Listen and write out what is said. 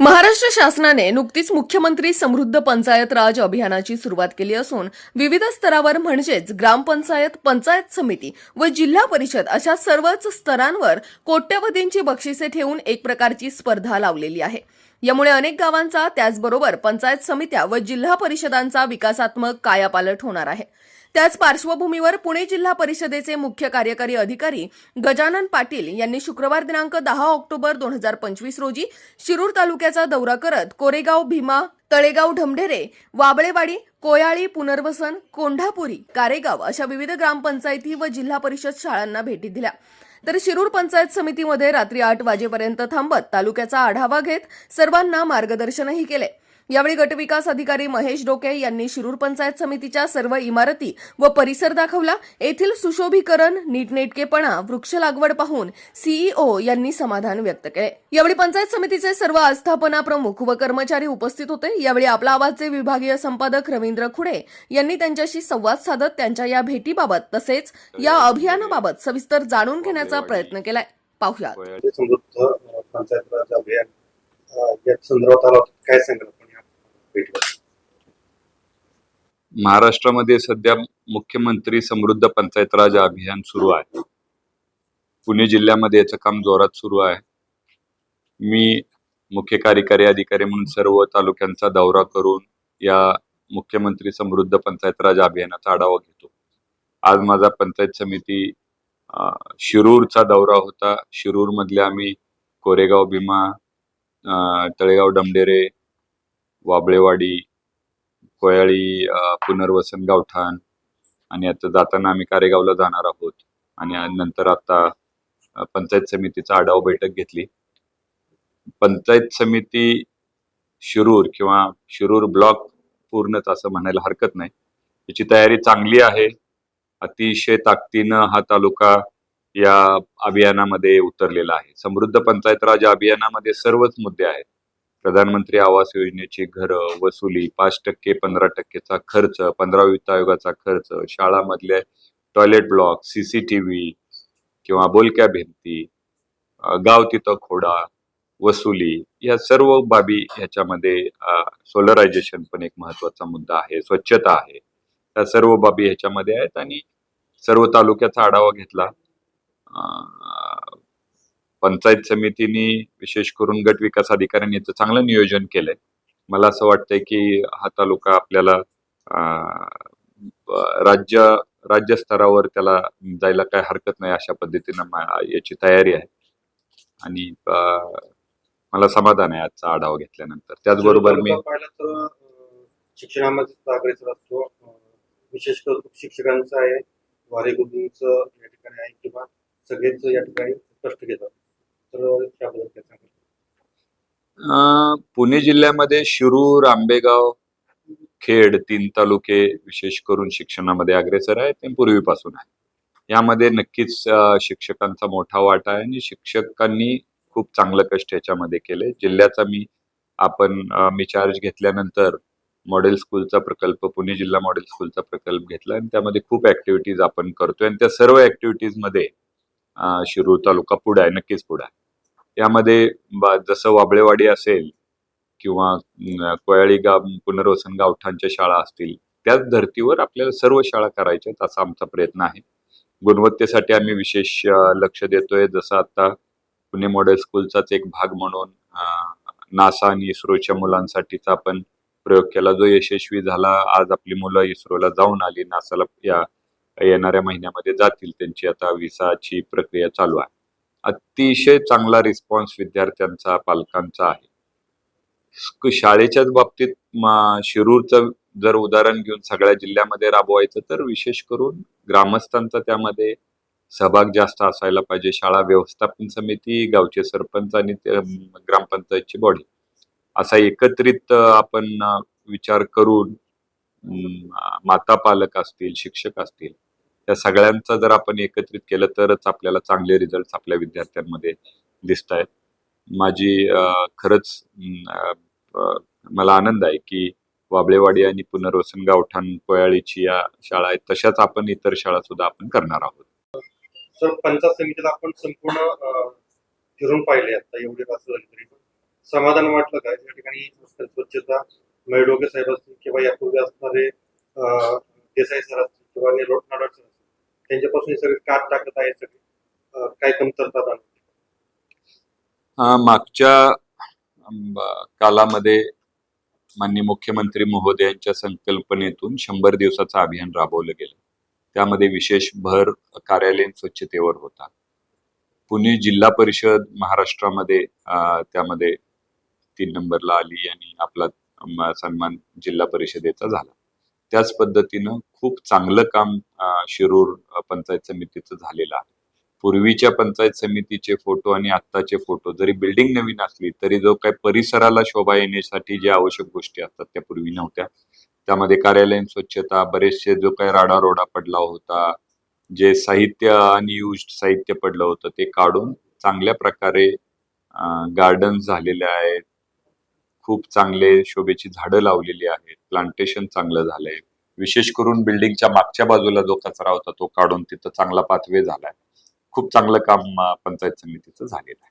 महाराष्ट्र शासनाने नुकतीच मुख्यमंत्री समृद्ध पंचायत राज अभियानाची सुरुवात केली असून विविध स्तरावर म्हणजेच ग्रामपंचायत पंचायत समिती व जिल्हा परिषद अशा सर्वच स्तरांवर कोट्यवधींची बक्षिसे ठेवून एक प्रकारची स्पर्धा लावलेली आहे. यामुळे अनेक गावांचा त्याचबरोबर पंचायत समित्या व जिल्हा परिषदांचा विकासात्मक कायापालट होणार आहे. त्याच पार्श्वभूमीवर पुणे जिल्हा परिषदेचे मुख्य कार्यकारी अधिकारी गजानन पाटील यांनी शुक्रवार दिनांक दहा ऑक्टोबर दोन हजार पंचवीस रोजी शिरूर तालुक्याचा दौरा करत कोरेगाव भीमा तळेगाव ढमढेरे वाबळेवाडी कोयाळी पुनर्वसन कोंढापुरी कारेगाव अशा विविध ग्रामपंचायती व जिल्हा परिषद शाळांना भेटी दिल्या. तर शिरूर पंचायत समितीमध्ये रात्री आठ वाजेपर्यंत थांबत तालुक्याचा आढावा घेत सर्वांना मार्गदर्शनही केले. यावेळी गटविकास अधिकारी महेश डोके यांनी शिरूर पंचायत समितीच्या सर्व इमारती व परिसर दाखवला. येथील सुशोभीकरण नीटनेटकेपणा वृक्ष लागवड पाहून सीईओ यांनी समाधान व्यक्त केले. यावेळी पंचायत समितीचे सर्व आस्थापना प्रमुख व कर्मचारी उपस्थित होते. यावेळी आपला आवाजचे विभागीय संपादक रवींद्र खुडे यांनी त्यांच्याशी संवाद साधत त्यांच्या या भेटीबाबत तसेच या अभियानाबाबत सविस्तर जाणून घेण्याचा प्रयत्न केलाय. पाहुयात. संदर्भात काय सांगाल महाराष्ट्रामध्ये सध्या मुख्यमंत्री समृद्ध पंचायत राज अभियान सुरू आहे. पुणे जिल्ह्यामध्ये याचं काम जोरात सुरू आहे. मी मुख्य कार्यकारी अधिकारी म्हणून सर्व तालुक्यांचा दौरा करून या मुख्यमंत्री समृद्ध पंचायत राज अभियानाचा आढावा घेतो. आज माझा पंचायत समिती शिरूरचा दौरा होता. शिरूर मधल्या आम्ही कोरेगाव भीमा तळेगाव डमडेरे वाबळेवाडी कोयाळी पुनर्वसन गावठाण आणि आता जाताना आम्ही कारेगावला जाणार आहोत. आणि नंतर आता पंचायत समितीचा आढावा बैठक घेतली. पंचायत समिती शिरूर किंवा शिरूर ब्लॉक पूर्णच असं म्हणायला हरकत नाही. याची तयारी चांगली आहे. अतिशय ताकदीनं हा तालुका या अभियानामध्ये उतरलेला आहे. समृद्ध पंचायत राज अभियानामध्ये सर्वच मुद्दे आहेत. प्रधानमंत्री आवास योजनेची घरं वसुली पाच टक्के पंधरा टक्केचा खर्च पंधरा वित्त आयोगाचा खर्च शाळामधले टॉयलेट ब्लॉक सीसीटीव्ही किंवा बोलक्या भिंती गाव तिथं खोडा वसुली या सर्व बाबी ह्याच्यामध्ये सोलरायझेशन पण एक महत्त्वाचा मुद्दा आहे स्वच्छता आहे. त्या सर्व बाबी ह्याच्यामध्ये आहेत आणि सर्व तालुक्याचा आढावा घेतला. पंचायत समितीने विशेष करून गट विकास अधिकाऱ्यांनी याचं चांगलं नियोजन केलंय. मला असं वाटतंय की हा तालुका आपल्याला राज्य राज्य स्तरावर त्याला जायला काय हरकत नाही अशा पद्धतीनं याची तयारी आहे. आणि मला समाधान आहे आजचा आढावा घेतल्यानंतर. त्याचबरोबर मी शिक्षणामध्ये असतो. विशेष करून शिक्षकांचं आहे. वारेगुरूंच या ठिकाणी आहे किंवा सगळेच या ठिकाणी कष्ट घेतात. तर त्याबद्दल काय सांगाल पुणे जिल्ह्यामध्ये शिरूर आंबेगाव खेड तीन तालुके विशेष करून शिक्षणामध्ये अग्रेसर आहे ते पूर्वीपासून आहे यामध्ये नक्कीच शिक्षकांचा मोठा वाटा आहे आणि शिक्षकांनी खूप चांगलं कष्ट याच्यामध्ये केले. जिल्ह्याचा मी आपण मी चार्ज घेतल्यानंतर मॉडेल स्कूलचा प्रकल्प पुणे जिल्हा मॉडेल स्कूलचा प्रकल्प घेतला आणि त्यामध्ये खूप ऍक्टिव्हिटीज आपण करतोय आणि त्या सर्व ऍक्टिव्हिटीजमध्ये शिरूर तालुका पुढे आहे नक्कीच पुढे आहे. यामध्ये जसं वाबळेवाडी असेल किंवा कोयाळी गाव पुनर्वसन गावठाणच्या शाळा असतील त्याच धर्तीवर आपल्याला सर्व शाळा करायच्या असा आमचा प्रयत्न आहे. गुणवत्तेसाठी आम्ही विशेष लक्ष देतोय. जसं आता पुणे मॉडेल स्कूलचाच एक भाग म्हणून नासा आणि इस्रोच्या मुलांसाठीचा आपण प्रयोग केला. जो यशस्वी झाला आज आपली मुलं इस्रोला जाऊन आली. नासाला या येणाऱ्या महिन्यामध्ये जातील. त्यांची आता विसाची प्रक्रिया चालू आहे. अतिशय चांगला रिस्पॉन्स विद्यार्थ्यांचा पालकांचा आहे. शाळेच्याच बाबतीत शिरूरचं जर उदाहरण घेऊन सगळ्या जिल्ह्यामध्ये राबवायचं तर विशेष करून ग्रामस्थांचा त्यामध्ये सहभाग जास्त असायला पाहिजे. शाळा व्यवस्थापन समिती गावचे सरपंच आणि ग्रामपंचायतची बॉडी असा एकत्रित आपण विचार करून माता पालक असतील शिक्षक असतील त्या सगळ्यांचा जर आपण एकत्रित केलं तरच आपल्याला चांगले रिझल्ट आपल्या विद्यार्थ्यांमध्ये दिसत आहेत माझी खरंच मला आनंद आहे की वाबळेवाडी आणि पुनर्वसन गावठाण कोयाळीची या शाळा आहेत. तशाच आपण इतर शाळा सुद्धा आपण करणार आहोत. सर पंचायत समितीला आपण संपूर्ण फिरून पाहिले आता एवढे तास झाले तरी समाधान वाटलं काय या ठिकाणी स्वच्छता. मैडोके साहेब असतील किंवा यापूर्वी असणारे देसाई सर असतील किंवा निरोट नाडर सर त्यांच्यापासून हे सगळे काट टाकत आहे सगळे. काय कमतरता जाणवते? मागच्या कालामध्ये माननीय मुख्यमंत्री महोदयांच्या संकल्पनेतून शंभर दिवसाचं अभियान राबवलं गेलं. त्यामध्ये विशेष भर कार्यालयीन स्वच्छतेवर होता. पुणे जिल्हा परिषद महाराष्ट्रामध्ये त्यामध्ये तीन नंबरला आली आणि आपला सन्मान जिल्हा परिषदेचा झाला. त्याच पद्धतीनं खूप चांगलं काम शिरूर पंचायत समितीचं झालेलं आहे. पूर्वीच्या पंचायत समितीचे फोटो आणि आत्ताचे फोटो जरी बिल्डिंग नवीन असली तरी जो काही परिसराला शोभा येण्यासाठी ज्या आवश्यक गोष्टी असतात त्या पूर्वी नव्हत्या. त्यामध्ये कार्यालयीन स्वच्छता बरेचसे जो काही राडारोडा पडला होता जे साहित्य आणि अनयुज साहित्य पडलं होतं ते काढून चांगल्या प्रकारे गार्डन झालेले आहेत. खूप चांगले शोभेची झाडं लावलेली आहेत. प्लांटेशन चांगलं झालंय. विशेष करून बिल्डिंगच्या मागच्या बाजूला जो कचरा होता तो काढून तिथं चांगला पाथवे झालाय. खूप चांगलं काम पंचायत समितीचं झालेलं आहे.